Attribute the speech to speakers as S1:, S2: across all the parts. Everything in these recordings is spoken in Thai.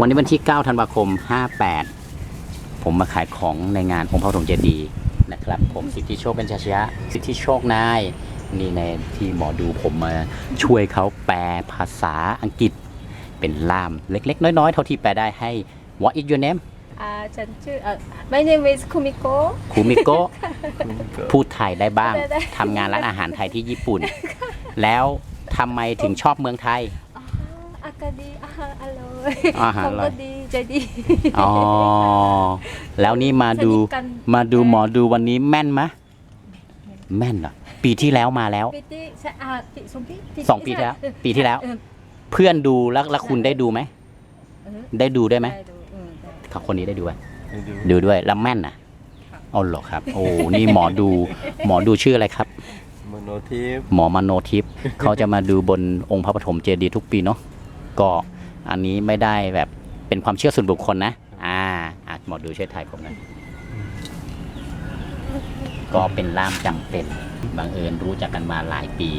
S1: วันนี้วันที่ 9 ธันวาคม 58 ผมมาขายของในงานองค์พระปฐมเจดีย์นะครับ ผมสิทธิโชคเป็นชาชยะ สิทธิโชคนาย นี่ในที่หมอดูผมมาช่วยเขาแปลภาษาอังกฤษ เป็นล่ามเล็ก ๆ น้อย ๆ เท่าที่แปลได้ให้ What is your name
S2: อ่าฉันชื่ออ่า my name is Kumiko
S1: คูมิโกะพูดไทยได้บ้าง
S2: ได้ได้
S1: ทำงานร้านอาหารไทยที่ญี่ปุ่น แล้วทำไมถึงชอบเมืองไทย
S2: อ่าอา กาศดีอาหารอร่อย
S1: อาหาร
S2: ข
S1: อ
S2: อง
S1: ร่อย
S2: ก็ดีใจดี
S1: อ๋อ แล้วนี่มาดู
S2: สนิทกัน
S1: มาดูหมอดูวันนี้แม่นไหมะแม่นเหรอ ปีที่แล้วมาแล้ว
S2: ปีที่ใช่อ่าปีสองปี
S1: สองปีที่แล้ว
S2: เออ
S1: ปีที่แล้ว
S2: เออ
S1: เพื่อนดูแล้วแล้วคุณได้ดูไหม
S2: เออ
S1: ได้ดูได้ไหม
S2: ได้ดูเออได้
S1: เขาคนนี้ได้ดูไหม
S3: ไปดู
S1: ดูด้วยแล้วแม่นน่ะอ๋อเหรอครับ โอ้ นี่หมอดู หมอดูชื่ออะไรครับ
S3: มโนทิพย์
S1: หมอมโนทิพย์ เขาจะมาดูบนองค์พระปฐมเจดีย์ทุกปีเนาะ ก็อันนี้ไม่ได้แบบเป็นความเชื่อส่วนบุคคลนะ อ่าอะหมอดูช่วยถ่ายผมหน่อยก็เป็นล่ามจำเป็นบังเอิญรู้จักกันมาหลายปี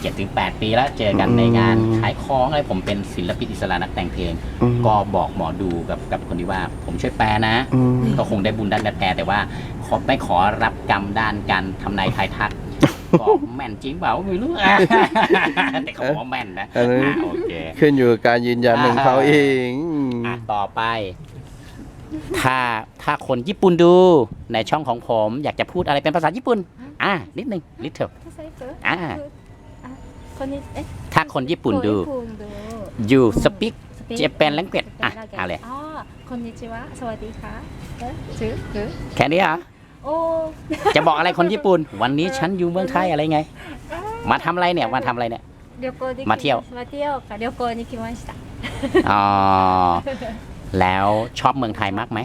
S1: เจ็ดถึงแปดปีแล้วเจอกันในงานขายของอะไรผมเป็นศิลปินอิสระนักแต่งเพลงก็บอกหมอดูกับกับคนที่ว่า ผมช่วยแปลนะ
S3: อืม
S1: ก็คงได้บุญด้านการแปลแต่ว่าขอไม่ขอรับกรรมด้านการทำนายทายทัก ก็แม่นจริงเปล่าไม่รู้แต่เขาบอกว่าแม่นนะ
S3: อันนั้น
S1: อะโอเค
S3: ขึ้นอยู่กับการยืนยันของเขาเอง
S1: อะต่อไป ถ้าถ้าคนญี่ปุ่นดูในช่องของผมอยากจะพูดอะไรเป็นภาษาญี่ปุ่น อะนิดนึง little
S2: ภาษาญี่ปุ่น
S1: อ่า
S2: อะคนนี้เอ๊ะ
S1: ถ้าคนญี่ปุ่นดู
S2: ญี่ปุ่นดู
S1: you speak
S2: Speak
S1: Japan language อะ
S2: Japan
S1: เอาเลย
S2: อ๋อคนนิจิวะสวัสดีค่ะเอ๊ะชื่อคือ
S1: แค่นี้เหรอ จะบอกอะไรคนญี่ปุ่น วันนี้ฉันอยู่เมืองไทยอะไรไง มาทำอะไรเนี่ยมาทำอะไรเนี่ยมาเที่ยว
S2: มาเที่ยวค่ะเดี๋ยวโกนิคิมันสตา
S1: อ๋อแล้วชอบเมืองไทยมากไหม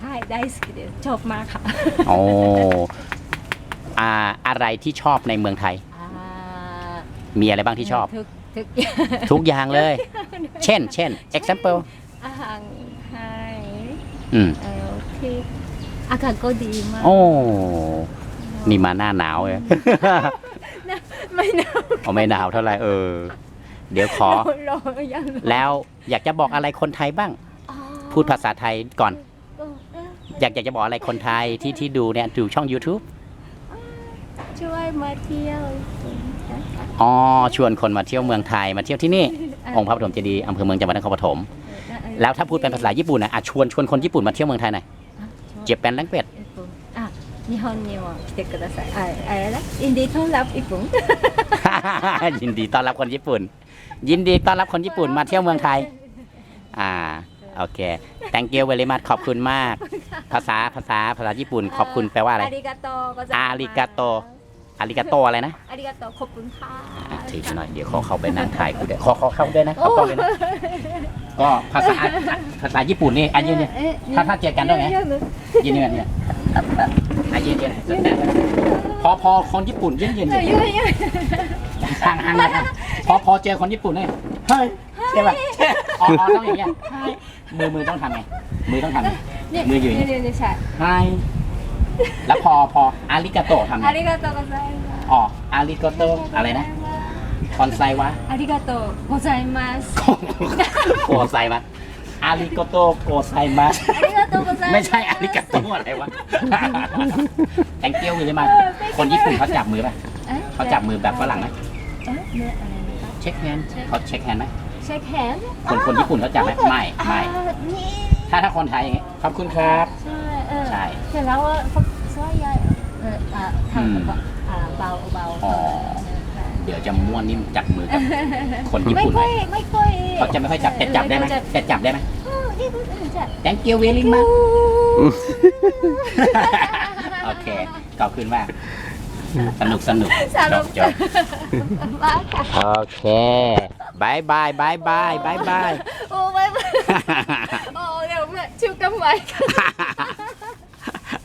S2: ใช่ได้สกิชอบมากค่ะ
S1: โอ้อาอะไรที่ชอบในเมืองไทยมีอะไรบ้างที่ชอบ
S2: ทุกทุกอย่าง
S1: เลย เช่น เช่น example
S2: อาหารไทย
S1: อืม
S2: เอ่อที่ อากาศก็ดีมาก
S1: โอ้นี่มาหน้าหนาวเลย
S2: ไม่หนาว
S1: เอาไม่หนาวเท่าไหร่เออ เดี๋ยวขอ
S2: ร้อนยังร้อน
S1: แล้วอยากจะบอกอะไรคนไทยบ้าง
S2: อ๋อ
S1: พูดภาษาไทยก่อน
S2: เออเออ
S1: อยากอยากจะบอกอะไรคนไทยที่ที่ดูเนี่ยดูช่อง YouTube
S2: ช่วยมาเที่ยวนะคะ
S1: อ๋อชวนคนมาเที่ยวเมืองไทยมาเที่ยวที่นี่ องค์พระปฐมเจดีย์อำเภอเมืองจังหวัดนครปฐมแล้วถ้าพูดเป็นภาษาญี่ปุ่นนะอะชวนชวนคนญี่ปุ่นมาเที่ยวเมืองไทยหน่อย เจ็บแปนแลงเป็ด
S2: あ、日本にも来てください。あ、あれだ。インディートンラブ一分。
S1: ยินดีต้อนรับคนญี่ปุ่น ยินดีต้อนรับคนญี่ปุ่นมาเที่ยวเมืองไทย อ่า โอเค thank you very much ขอบคุณมาก ภาษาภาษาภาษาญี่ปุ่น ขอบคุณแปลว่าอะไร
S2: ありがとうございます。
S1: ありがとう อาริกาโตอะไรนะ
S2: อาริกาโตขอบคุณค่ะ
S1: ถือหน่อยเดี๋ยวขอเข้าไปนั่งถ่ายกูเดี๋ยวขอขอเข้าด้วยนะขอเข้าไปนะก็ภาษาภาษาญี่ปุ่นนี่อันนี้เนี่
S2: ย
S1: ถ้าถ้าเจอกันได้ไห
S2: มยินเนี
S1: นเนี่ยอาเย็นเย็นพอพอคนญี่ปุ่นเย็นเย็น
S2: เนี่า
S1: งห่างนะพอพอเจอคนญี่ปุ่นเนี่ยเฮ้ยใช่ป่ะอ๋อต้องอย่างเงี้ยมือมือต้องทำไงมือต้องทำไง
S2: มื
S1: ออ
S2: ยู่นี่ใช่
S1: ไฮ แล้วพอพออาริกาโตทำไง
S2: ありがとうございます。
S1: อ๋ออาริกาโตอะไรนะคอนไซวะ
S2: ありがとうございます。
S1: โกไซมัสอาริกาโตโกไซมัส
S2: ありがとうございます。
S1: ไม่ใช่อาริกาโตอะไรวะ thank you เลยมาคนญี่ปุ่นเขาจับมือป่ะ
S2: え、
S1: เขาจับมือแบบฝรั่งไหม
S2: え、ね、あれですか
S1: เช็คแฮนด์เขาเช็คแฮนด์ไหม
S2: Shake hand
S1: คนคนญี่ปุ่นเขาจับไหมไม่ไม่
S2: あーに
S1: ถ้าถ้าคนไทยอย่างงี้ขอบคุณครับ
S2: ใช่ เออ
S1: ใช่
S2: แต่แล้วว่าเขาซอยใหญ่เอออ่า
S1: อืม
S2: ทำแบบอ่าเบาเบา
S1: อ๋อ เดี๋ยวจะม้วนนิ่มจับมือกับคนญี่
S2: ไม่
S1: ปุ่น
S2: ค่
S1: เล
S2: อย
S1: ย
S2: ไม่ค่อย
S1: เขาจะไม่ค่อยจับแต่จับได้ไหมแต่จับได้ไหม
S2: เออนี่คือจะ
S1: thank you very much โอเคขอบคุณมาก สนุกสนุก
S2: สนุก
S1: จบ
S2: มากค่ะ
S1: โอเคบายบายบายบายบายบาย
S2: โอ้ไม่ไม่โอ้เดี๋ยวแม่ชิวกันใหม่ค่ะ